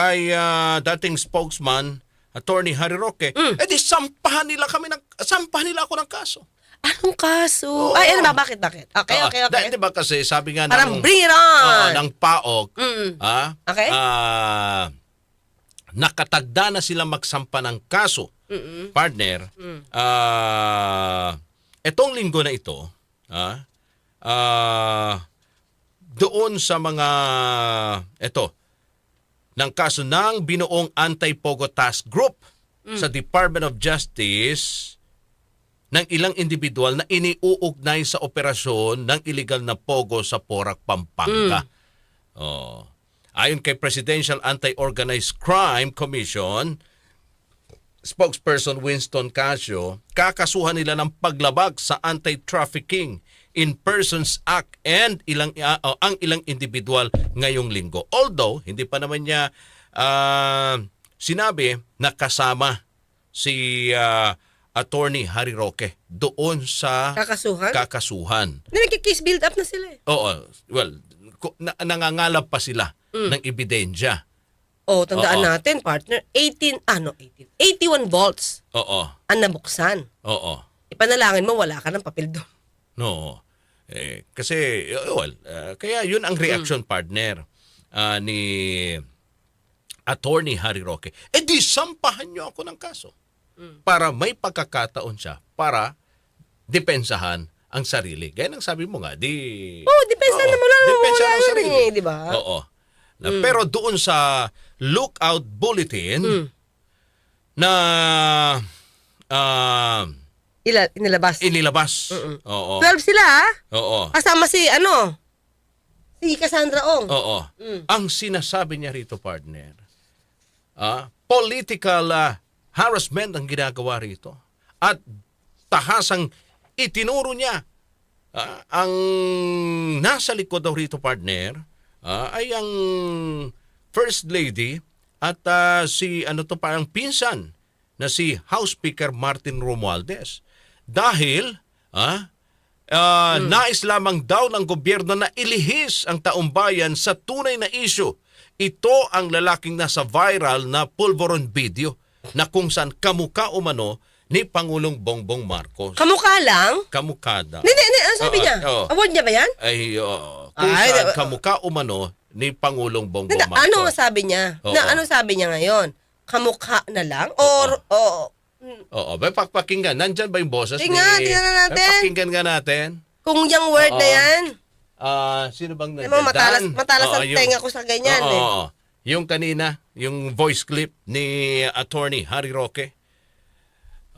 kay ah, dating spokesman, Attorney Harry Roque, Mm. eh di sampahan nila kami ng, sampahan nila ako ng kaso. Anong kaso? Oo. Ay, ano ba? Bakit, bakit? Okay, Ah, okay, okay. dahil di ba kasi sabi nga Parang ng, bring it on! ng PAOK, Mm. ah, Okay. ah, nakatagda na sila magsampa ng kaso, Mm-mm. partner. Mm. Ah, etong linggo na ito, ah, ah, doon sa mga eto ng kaso ng binuong anti-pogo task group sa Department of Justice ng ilang individual na iniuugnay sa operasyon ng illegal na pogo sa Porac, Pampanga. Oh. Ayon kay Presidential Anti-Organized Crime Commission, spokesperson Winston Casio, kakasuhan nila ng paglabag sa Anti-Trafficking in Persons Act and ilang ah, oh, ang ilang individual ngayong linggo. Although hindi pa naman niya ah, sinabi na kasama si ah, Attorney Harry Roque doon sa Kakasuhan? kakasuhan. Hindi, nagkikis build up na sila eh. Oo, well, na, nangangalap pa sila ng ebidensya. Oh, tandaan Oo. natin, partner, 18, ano, 18, 81 volts Oo, ang nabuksan. oo. Ipanalangin mo, wala ka ng papel doon. No. Eh, kasi, uh, well, uh, kaya yun ang reaction partner uh, ni Attorney Harry Roque. Eh di, sampahan niyo ako ng kaso. Para may pagkakataon siya para depensahan ang sarili. Gaya ng sabi mo nga, di... Oh, depensa na mo lang, depensa wala ang sarili. eh, di ba? Oo. Na, Pero doon sa lookout bulletin Mm. na Ila, inilabas. inilabas. Oo. 12 sila ha? Oo. Kasama si, ano, si Cassandra Ong. Oo. Mm. Ang sinasabi niya rito, partner, ah, political ah, harassment ang ginagawa rito. At tahasang itinuro niya ah, ang nasa likod daw rito, partner, ah, ay ang First Lady at ah, si ano to parang pinsan na si House Speaker Martin Romualdez. Dahil ah, Ah, Nais lamang daw ng gobyerno na ilihis ang taumbayan sa tunay na isyu. Ito ang lalaking nasa viral na pulveron video na kung saan kamuka umano ni Pangulong Bongbong Marcos. Kamukha lang? Kamukada. Hindi, hindi, ano sabi Oo, niya? oo. Award niya ba yan? Ay, oo. kung Ay, saan di- kamuka umano ni Pangulong Bongbong Hindi, Marcos. ano sabi niya? Oo. Na, ano sabi niya ngayon? Kamukha na lang? Or, oo. Oo, may pakpakinggan. Nandyan ba yung boses Tingnan, tingnan na natin. May pakinggan nga natin. kung yung word na Oo. yan, Ah, sino bang alam mo, matalas, Dan? matalas Oo, ang yung- tenga ko sa ganyan Oo, eh. oo. Yung kanina, yung voice clip ni Attorney Harry Roque,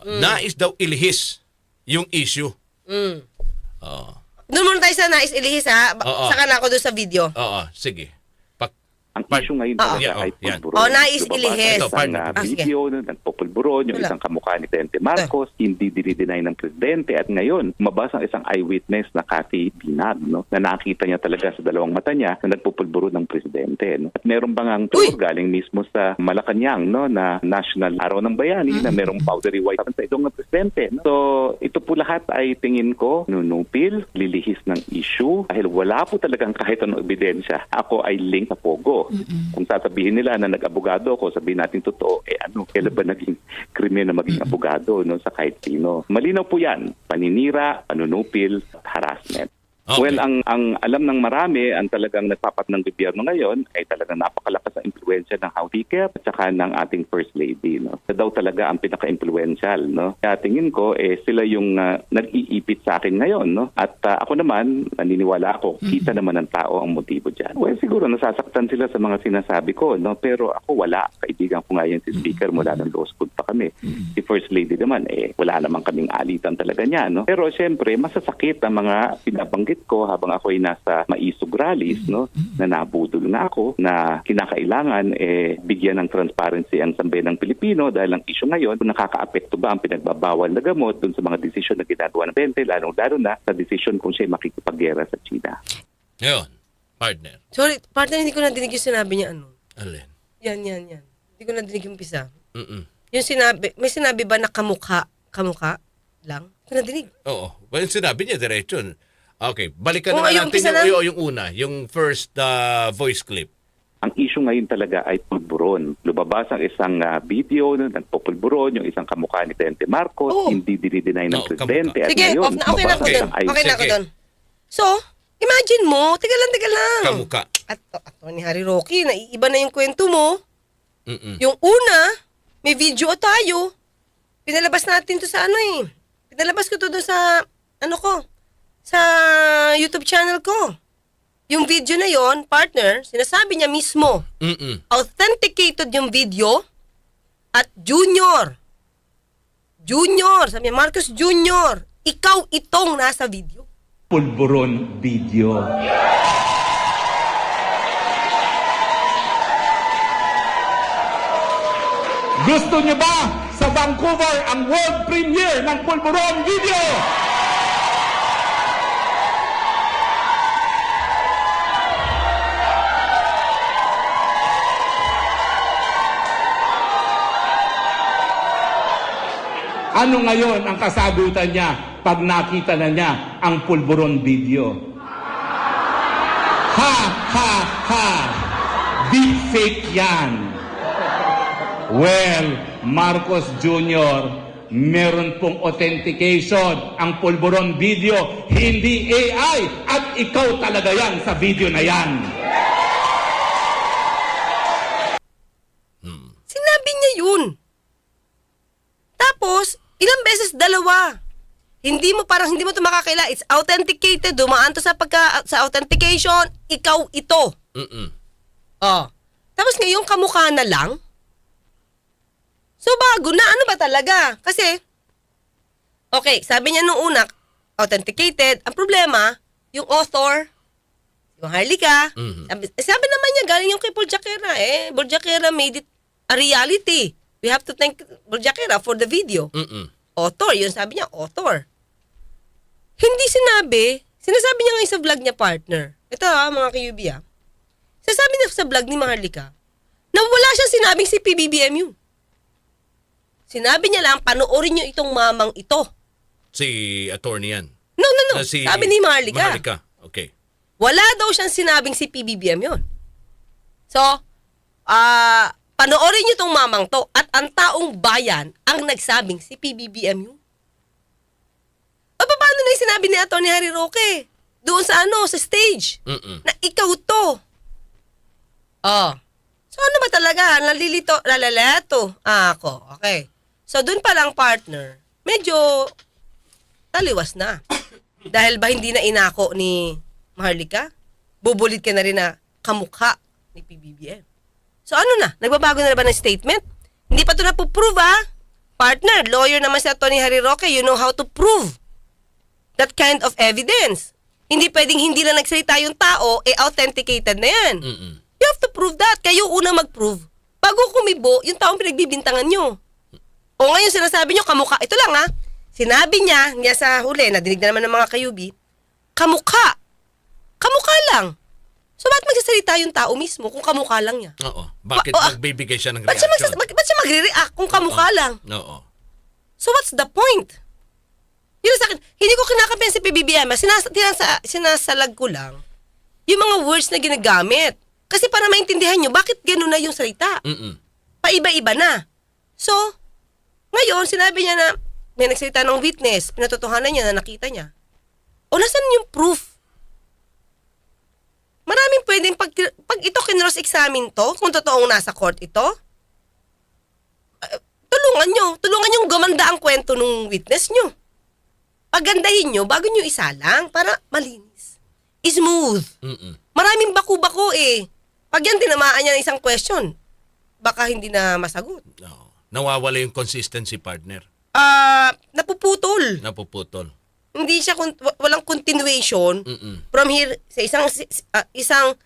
nais daw ilihis yung issue. Mm. Oo. Doon muna tayo sa nais ilihis ha. Ba- Oo. Saka na ako doon sa video. Oo, sige. Ang Part- issue ngayon Oo. talaga Yeah, oh, ay yan. pulburon. Oh, nais Lumabas ilihis. Ito, isang Ah, sige. video na nagpupulburon, yung Wala. isang kamukha ni Presidente Marcos, hindi dinideny ng Presidente. At ngayon, lumabas ang isang eyewitness na Cathy Binag, no, na nakita niya talaga sa dalawang mata niya na nagpupulburon ng Presidente. No. At meron bang ang tour galing mismo sa Malacanang no, na National Araw ng Bayani na merong powdery white sa idong ng Presidente. No. So, ito po lahat ay tingin ko nunupil, lilihis ng issue dahil wala po talagang kahit anong ebidensya. Ako ay link sa Pogo. Kung sasabihin nila na nag-abogado ako, sabihin natin totoo, eh ano, kailan ba naging krimen na maging abogado no, sa kahit sino? Malinaw po yan, paninira, panunupil, harassment. Okay. Well, ang ang alam ng marami, ang talagang nagpapat ng gobyerno ngayon ay talagang napakalakas ang impluensya ng House Speaker at saka ng ating First Lady. No? Siya daw talaga ang pinaka-influential. No? Kaya tingin ko, eh, sila yung ah, nag-iipit sa akin ngayon. No? At ah, ako naman, naniniwala ako, kita naman ng tao ang motibo dyan. Well, siguro nasasaktan sila sa mga sinasabi ko. No? Pero ako wala. Kaibigan ko nga yan si Speaker mula ng law school pa kami. Si First Lady naman, eh, wala naman kaming alitan talaga niya. No? Pero siyempre, masasakit ang mga pinabanggit ko habang ako ay nasa maisog rallies, no? na nabudol na ako, na kinakailangan eh, bigyan ng transparency ang sambayan ng Pilipino dahil ang issue ngayon, kung nakakaapekto ba ang pinagbabawal na gamot dun sa mga desisyon na ginagawa ng Pente, lalong-lalo na sa desisyon kung siya makikipaggera sa China. Ngayon, partner. Sorry, partner, hindi ko nadinig yung sinabi niya ano. Alin? Yan, yan, yan. Hindi ko nadinig yung pisa. Mm-mm. Yung sinabi, may sinabi ba na kamukha, kamukha lang? Hindi ko nadinig. Oo. Well, sinabi niya diretso. Okay, balikan na natin yung, na. yung, yung una, yung first uh, voice clip. Ang issue ngayon talaga ay pulburon. Lumabas ang isang ah, video no, nagpupulburon, yung isang kamukha ni Presidente Marcos, Oo. hindi dinideny ng Oo, Presidente. At Sige, ngayon, off na, okay na ako ay- Okay na ako dun. So, imagine mo, tiga lang, tiga lang. Kamuka. At, at ni Harry Rocky, naiiba na yung kwento mo. Mm-mm. Yung una, may video tayo. Pinalabas natin to sa ano eh. Pinalabas ko to doon sa, ano ko, sa YouTube channel ko. Yung video na yon partner, sinasabi niya mismo, Mm-mm. authenticated yung video at Junior. Junior, sabi niya, Marcos Junior, ikaw itong nasa video. pulburon video. Gusto niyo ba sa Vancouver ang world premiere ng pulburon video? Ano ngayon ang kasagutan niya pag nakita na niya ang pulburon video? Ha, ha, ha! Deepfake yan. Well, Marcos Jr., meron pong authentication ang pulburon video, hindi AI, at ikaw talaga yan sa video na yan. Sinabi niya yun. Tapos, ilang beses dalawa. Hindi mo parang hindi mo 'to makakaila. It's authenticated. Dumaan to sa pagka sa authentication. Ikaw ito. Mm-mm. Oh. Tapos ngayon kamukha na lang. So bago na ano ba talaga? Kasi Okay, sabi niya nung una authenticated. Ang problema, yung author, yung Harlika, Mhm. sabi, sabi naman niya galing yung kay Jaquera eh. Jaquera made it a reality. We have to thank Jaquera for the video. Mm-mm. Author, yun sabi niya, author. Hindi sinabi, sinasabi niya ngayon sa vlog niya, partner. Ito ha, mga QB ha. Sinasabi niya sa vlog ni Maharlika na wala siyang sinabing si PBBMU. Sinabi niya lang, panoorin niyo itong mamang ito. Si attorney yan. No, no, no. Ah, si Sabi ni Maharlika. Maharlika. Okay. Wala daw siyang sinabing si PBBM yun. So, ah, panoorin niyo itong mamang to at ang taong bayan ang nagsabing si PBBM yun. O paano na yung sinabi ni Atty. Harry Roque? Doon sa ano, sa stage. Mm-mm. Na ikaw to. Oh. So ano ba talaga? Nalilito, lalalato. Ah, ako. Okay. So doon pa lang partner, medyo taliwas na. Dahil ba hindi na inako ni Maharlika? Bubulit ka na rin na kamukha ni PBBM. So ano na? Nagbabago na ba ng statement? Hindi pa ito napuprove ah. Partner, lawyer naman si Atty. Harry Roque, you know how to prove that kind of evidence. Hindi pwedeng hindi na nagsalita yung tao, eh authenticated na yan. Mm-mm. You have to prove that. Kayo una mag-prove. Bago kumibo, yung taong pinagbibintangan nyo. O ngayon sinasabi nyo, kamukha. Ito lang ha. Sinabi niya, niya sa huli, nadinig na naman ng mga kayubi, kamukha. Kamukha lang. So ba't magsasalita yung tao mismo kung kamukha lang niya? Oo. Bakit Ba- oh, ah, nagbibigay siya ng Ba't siya, reaction? mag- ba't siya magre-react kung kamukha lang? Oo. So what's the point? Yun sa akin, hindi ko kinakampihan si PBBM. Sinas, tinasa, sinasalag ko lang yung mga words na ginagamit. Kasi para maintindihan nyo, bakit gano'n na yung salita? Mm-mm. Paiba-iba na. So, ngayon, sinabi niya na may nagsalita ng witness, pinatotohanan niya na nakita niya. O nasan yung proof? Maraming pwedeng pag, pag ito kinross examine to, kung totoong nasa court ito, uh, tulungan nyo. Tulungan nyo gumanda ang kwento ng witness nyo. Pagandahin nyo bago nyo isalang para malinis. Smooth. Mm-mm. Maraming baku-bako eh. Pag yan tinamaan niya ng isang question, baka hindi na masagot. Oo. Nawawala yung consistency partner. Ah, napuputol. Napuputol. Hindi siya walang continuation Mm-mm. from here sa isang ah, isang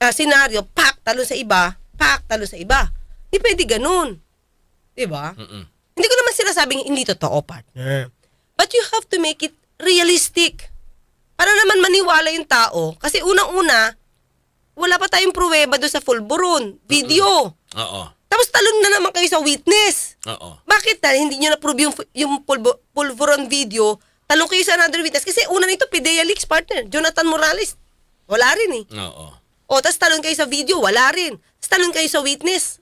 ah, senaryo, pak talo sa iba, pak talo sa iba. Hindi pwede ganun. 'Di ba? Hindi ko naman sinasabing hindi totoo, partner. But you have to make it realistic. Para naman maniwala yung tao. Kasi unang-una, wala pa tayong pruweba doon sa full buron. Video. Oo. Tapos talon na naman kayo sa witness. Oo. Bakit na hindi nyo na-prove yung, yung pulbo, pulveron video? Talong kayo sa another witness. Kasi una nito, Pidea Leaks partner. Jonathan Morales. Wala rin eh. Oo. O, tas talon kayo sa video, wala rin. Tas talon kayo sa witness.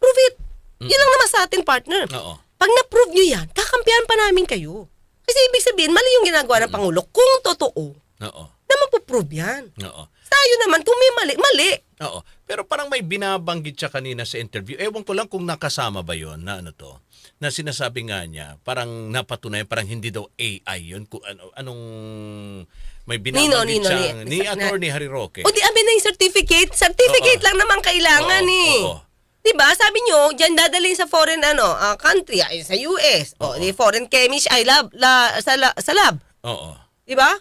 Prove it. Yun lang naman sa atin, partner. Oo. Pag na-prove nyo yan, kakampihan pa namin kayo. Kasi ibig sabihin, mali yung ginagawa ng Pangulo kung totoo Oo. na mapuprove yan. Oo. Tayo naman, kung may mali, mali. Oo. Pero parang may binabanggit siya kanina sa interview. Ewan ko lang kung nakasama ba yon na ano to. Na sinasabi nga niya, parang napatunayan, parang hindi daw AI yun. Kung ano, anong may binabanggit Nino, Nino, ni na- Attorney Harry Roque. O di amin na yung certificate. Certificate Oo. lang naman kailangan Oo, eh. oo. Diba? Sabi nyo, dyan dadalhin sa foreign ano, ah, country, ay, sa US. O, di foreign chemist, ay lab, la, sa, la- sa lab. Oo. Diba?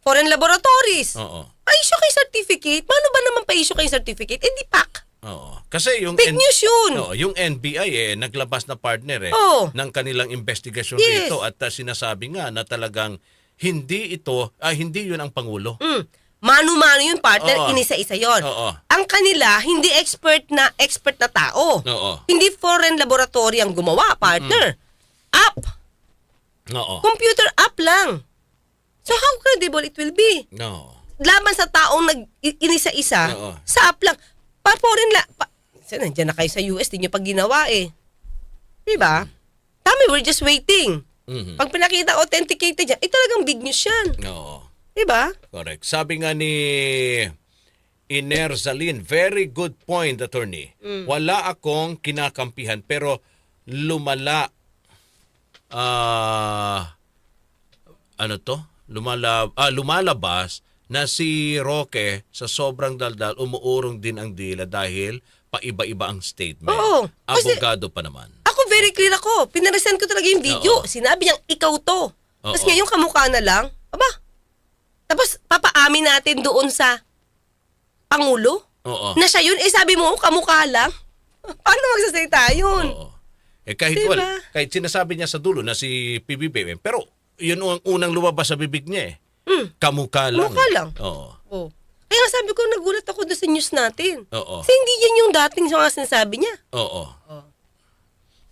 Foreign laboratories. Oo. Pa-issue kayo certificate. Paano ba naman pa-issue kayo certificate? Eh di pak. Oo. Kasi yung Big news yun. Oo, yung NBI eh naglabas na partner eh Oo. ng kanilang investigasyon Yes. dito at uh, sinasabi nga na talagang hindi ito ah, hindi 'yun ang pangulo. Mm. Mano-mano yun, partner. Oo. Inisa-isa yon. Oo. Ang kanila, hindi expert na expert na tao. Oo. Hindi foreign laboratory ang gumawa, partner. App. Oo. Computer app lang. So how credible it will be? No. Laban sa taong nag inisa-isa, Oo. sa app lang. Pa foreign la... Pa, Kasi nandiyan na kayo sa US, di nyo pag ginawa eh. Diba? Tami, we're just waiting. Mhm. Pag pinakita authenticated yan, eh talagang big news yan. Oo. Diba? Correct. Sabi nga ni Iner Zalin, very good point, attorney. Wala akong kinakampihan pero lumala ah ano to? Lumala, ah, lumalabas na si Roque sa sobrang daldal umuurong din ang dila dahil paiba-iba ang statement. Oo. Kasi- Abogado pa naman. Ako, very clear ako. Pinaresend ko talaga yung video. Oo. Sinabi niyang ikaw to. Tapos Oo. ngayon kamukha na lang. Aba, tapos papaamin natin doon sa Pangulo Oo. na siya yun. Eh sabi mo, kamukha lang. Paano magsasalita yun? Oo. Eh kahit Diba? wal, kahit sinasabi niya sa dulo na si PBBM, pero yun ang unang lumabas sa bibig niya eh. Mm. Kamukha lang. Kamukha lang. Oo. Oh. Kaya nga sabi ko, nagulat ako doon sa news natin. Oo. Kasi hindi yan yung dating sa mga sinasabi niya. Oo. Oh.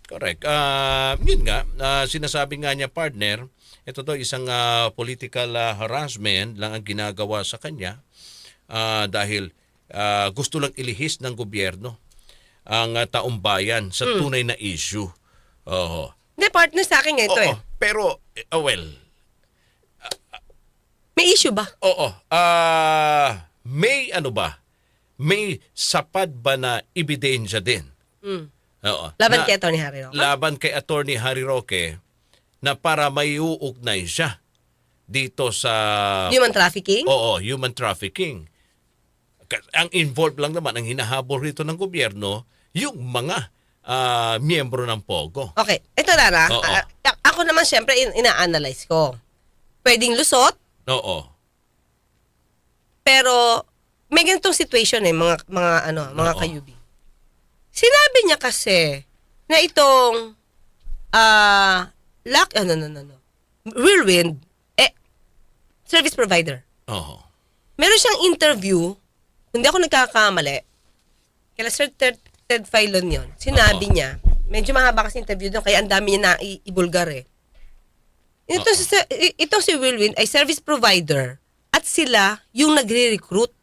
Correct. Ah, yun nga, ah, sinasabi nga niya partner, ito to isang ah, political ah, harassment lang ang ginagawa sa kanya ah, dahil ah, gusto lang ilihis ng gobyerno ang ah, taong bayan sa Hmm. tunay na issue. Oo. Hindi, partner sa akin ito Oo, eh. Pero, oh, well, May issue ba? Oo. Ah, may ano ba? May sapat ba na ebidensya din? Mm. Oo. Laban Na- kay Atty. Harry Roque? Laban kay Attorney Harry Roque na para may uugnay siya dito sa Human trafficking? Oo, human trafficking. Ang involved lang naman ang hinahabol rito ng gobyerno yung mga ah, miyembro ng Pogo. Okay, ito na na. Oo. A- a- ako naman syempre in- ina-analyze ko. Pwedeng lusot, Oo. pero may ganitong situation eh, mga, mga, ano, mga Oo. kayubi. Sinabi niya kasi na itong ah lock, ano, no, no, no, Whirlwind, eh, service provider. Oo. Meron siyang interview, hindi ako nagkakamali, kaya Sir Ted, Ted Filon yun, sinabi Oo. niya, medyo mahaba kasi interview doon, kaya ang dami niya na i- ibulgar eh. Ito, si, itong si Whirlwind ay service provider at sila yung nagre-recruit.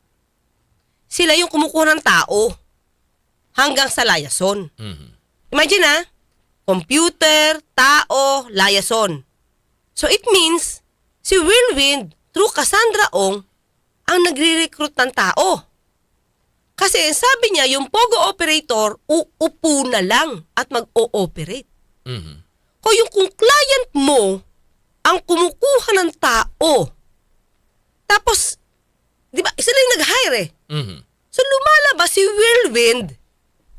Sila yung kumukuha ng tao hanggang sa layason. Mhm. Imagine ha, computer, tao, layason. So it means, si Whirlwind, through Cassandra Ong, ang nagre-recruit ng tao. Kasi sabi niya, yung Pogo operator, uupo na lang at mag-o-operate. Mhm. O yung kung client mo, ang kumukuha ng tao, tapos, di ba, sila yung nag-hire eh. Mhm. So lumalabas si Whirlwind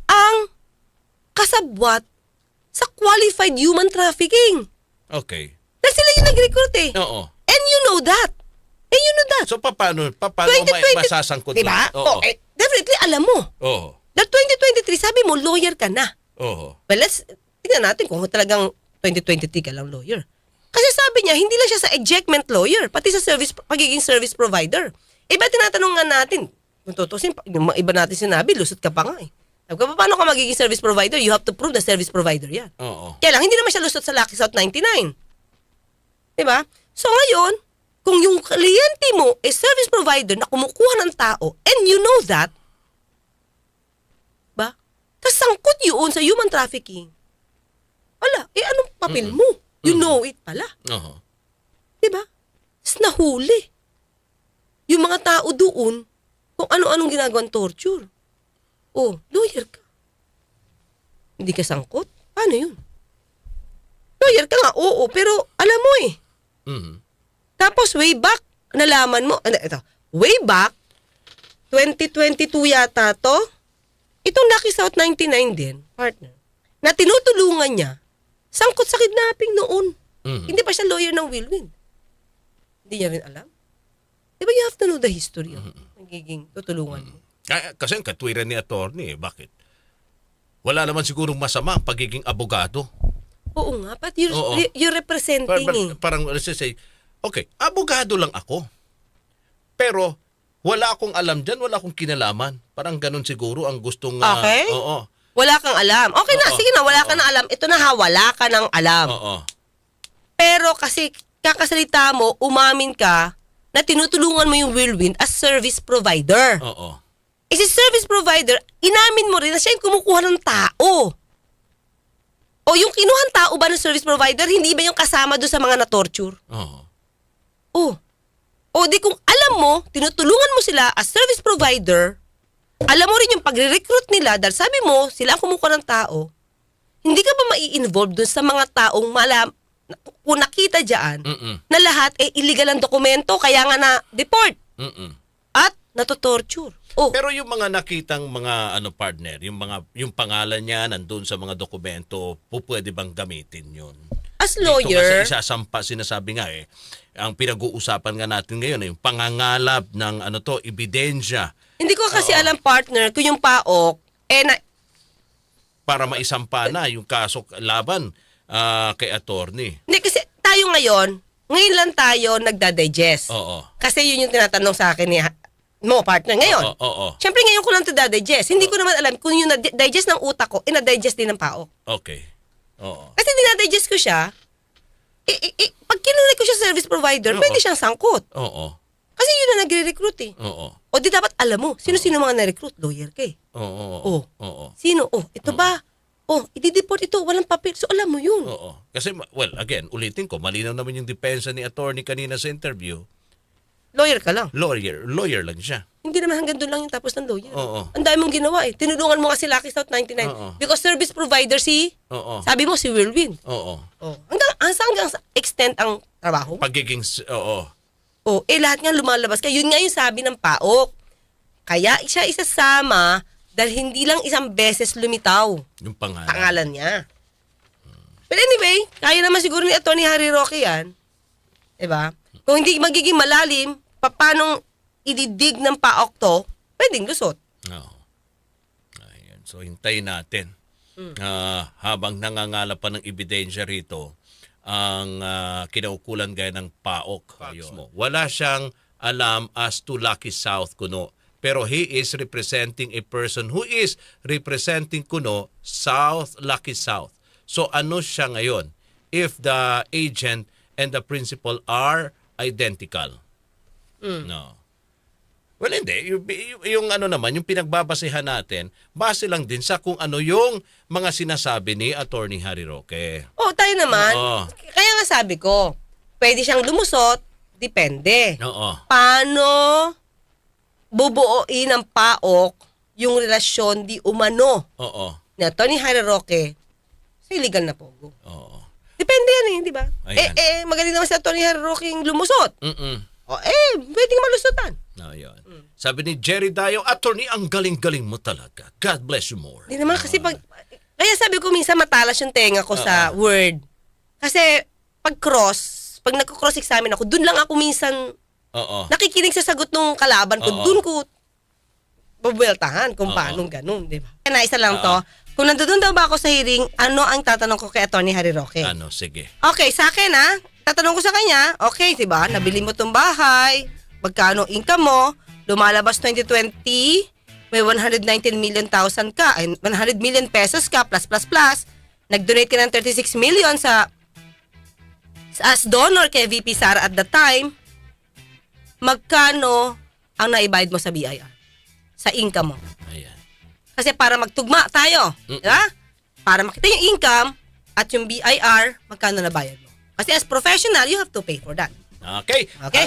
ang kasabwat sa qualified human trafficking. Okay. Dahil sila yung nag-recruit eh. Oo. And you know that. And you know that. So paano paano may 2020 masasangkot Di ba? nun? Oo. Oh, eh, definitely alam mo. Oo. Dahil 2023, sabi mo, lawyer ka na. Oo. Well, let's, tingnan natin kung talagang 2023 ka lang lawyer. Kasi sabi niya, hindi lang siya sa ejectment lawyer, pati sa service pagiging service provider. Iba tinatanong nga natin, kung tutusin, yung mga iba natin sinabi, lusot ka pa nga eh. Sabi ko, paano ka magiging service provider? You have to prove the service provider yan. Oo. Kaya lang, hindi naman siya lusot sa Lucky South 99. Diba? So ngayon, kung yung kliyente mo is service provider na kumukuha ng tao and you know that, ba? Tapos sangkot yun sa human trafficking. Wala, eh anong papel mo? You know it pala. Oo. Di ba? Tapos nahuli. Yung mga tao doon, kung ano-anong ginagawang torture. Oh, lawyer ka. Hindi ka sangkot? Paano yun? Lawyer ka nga, oo, pero alam mo eh. Mhm. Tapos way back, nalaman mo, ano, ito, way back, 2022 yata to, itong Lucky South 99 din, partner, na tinutulungan niya, sangkot sa kidnapping noon. Mhm. Hindi pa siya lawyer ng Wilwin. Hindi niya rin alam. Di ba you have to know the history of nagiging tutulungan mo? Kaya- Kasi ang katwiran ni attorney, eh, bakit? Wala naman sigurong masama ang pagiging abogado. Oo nga, but you're, Oo. you're Par- representing par- eh. parang say, okay, abogado lang ako. Pero wala akong alam dyan, wala akong kinalaman. Parang ganun siguro ang gustong... ah, Okay. Oo. Wala kang alam. Okay na, Oo. sige na, wala ka na alam. Ito na ha, wala ka ng alam. Oo. Pero kasi kakasalita mo, umamin ka na tinutulungan mo yung Whirlwind as service provider. Oo. Eh si service provider, inamin mo rin na siya yung kumukuha ng tao. O yung kinuhang tao ba ng service provider, hindi ba yung kasama doon sa mga na-torture? Oo. Oh. O di kung alam mo, tinutulungan mo sila as service provider, alam mo rin yung pagre-recruit nila dahil sabi mo, sila ang kumukuha ng tao, hindi ka ba mai-involve dun sa mga taong malam, kung nakita dyan, Mm-mm. na lahat ay illegal ang dokumento, kaya nga na-deport Mm-mm. at natotorture. Oh, Pero yung mga nakitang mga ano partner, yung mga yung pangalan niya nandun sa mga dokumento, pwede bang gamitin yun? as lawyer, kasi isasampa, sinasabi nga eh, ang pinag-uusapan nga natin ngayon ay yung pangangalap ng ano to, ebidensya hindi ko kasi alam partner kung yung paok, eh na, para maisampa na yung kaso laban ah, kay attorney. hindi kasi tayo ngayon, ngayon lang tayo nagda-digest. Oo. Kasi yun yung tinatanong sa akin ni mo, partner, ngayon. Oo, oo. Siyempre ngayon ko lang ito digest. Hindi ko naman alam kung yung na-digest ng utak ko, ina-digest din ng paok. Okay. Oo. Kasi dinadigest ko siya, eh, eh, eh, pag kinulit ko siya service provider, Oo. pwede siyang sangkot. Oo. Kasi yun na nagre-recruit eh. Oo. O di dapat alam mo, sino-sino mga na-recruit? Lawyer ka eh. Oo. Oh. Oo. Sino? Oh, ito ba? Oh, i-deport ito, walang papel. So alam mo yun. Oo. Kasi, ma- well, again, ulitin ko, malinaw naman yung depensa ni attorney kanina sa interview. Lawyer ka lang. Lawyer, lawyer lang siya. Hindi naman hanggang doon lang yung tapos ng lawyer. Oo. Ang dami mong ginawa eh. Tinulungan mo nga si Lucky South 99. Oo. Because service provider si, Oo. sabi mo si Whirlwind. Oo. Oh. Hanggang, hanggang, hanggang sa extent ang trabaho. Pagiging, s- oo. Oh, eh lahat nga lumalabas. Kaya yun nga yung sabi ng PAOK. Kaya siya isasama dahil hindi lang isang beses lumitaw Yung pangalan. pangalan niya. But anyway, kaya naman siguro ni Atty. Harry Roque yan. Diba? Kung hindi magiging malalim, pa- paano ididig ng PAOK to, pwedeng lusot. Oo. Ayan. So, hintayin natin. Hmm. Ah, habang nangangalap pa ng ebidensya rito, ang ah, kinaukulan gaya ng PAOK. Ayun. Wala siyang alam as to Lucky South kuno. Pero he is representing a person who is representing kuno South Lucky South. So ano siya ngayon? If the agent and the principal are identical. No. Well, hindi. Yung, yung, ano naman, yung pinagbabasehan natin, base lang din sa kung ano yung mga sinasabi ni Attorney Harry Roque. Oh, tayo naman. Oo. Kaya nga sabi ko, pwede siyang lumusot, depende. Oo. Paano bubuoin ng PAOK yung relasyon di umano Oo. ni Tony Harry Roque sa illegal na pogo. Oo. Depende yan eh, di ba? Eh, Ayan. eh, magaling naman si Tony Harry Roque yung lumusot. Mm-mm. O eh, pwedeng malusutan. No, yun. Mm. Sabi ni Jerry Dayo, Attorney, ang galing-galing mo talaga. God bless you more. Di naman kasi pag... Kaya sabi ko minsan matalas yung tenga ko sa word. Kasi pag cross, pag nagko-cross examine ako, dun lang ako minsan Oo. nakikinig sa sagot ng kalaban ko. Oo. Dun ko babweltahan kung paano ganun, di ba? Na isa lang to. Kung nandoon daw ba ako sa hearing, ano ang tatanong ko kay Attorney Harry Roque? Ano, sige. Okay, sa akin ha. Tatanong ko sa kanya, okay, 'di ba? Nabili mo tong bahay, magkano income mo? Lumalabas 2020, may 119 million thousand ka, ay 100 million pesos ka plus plus plus. Nag-donate ka ng 36 million sa, as donor kay VP Sara at the time. magkano ang naibayad mo sa BIR? Sa income mo. Ayan. Kasi para magtugma tayo, Mm-mm. di ba? Para makita yung income at yung BIR, magkano na bayad mo. Kasi as professional, you have to pay for that. Okay. Okay?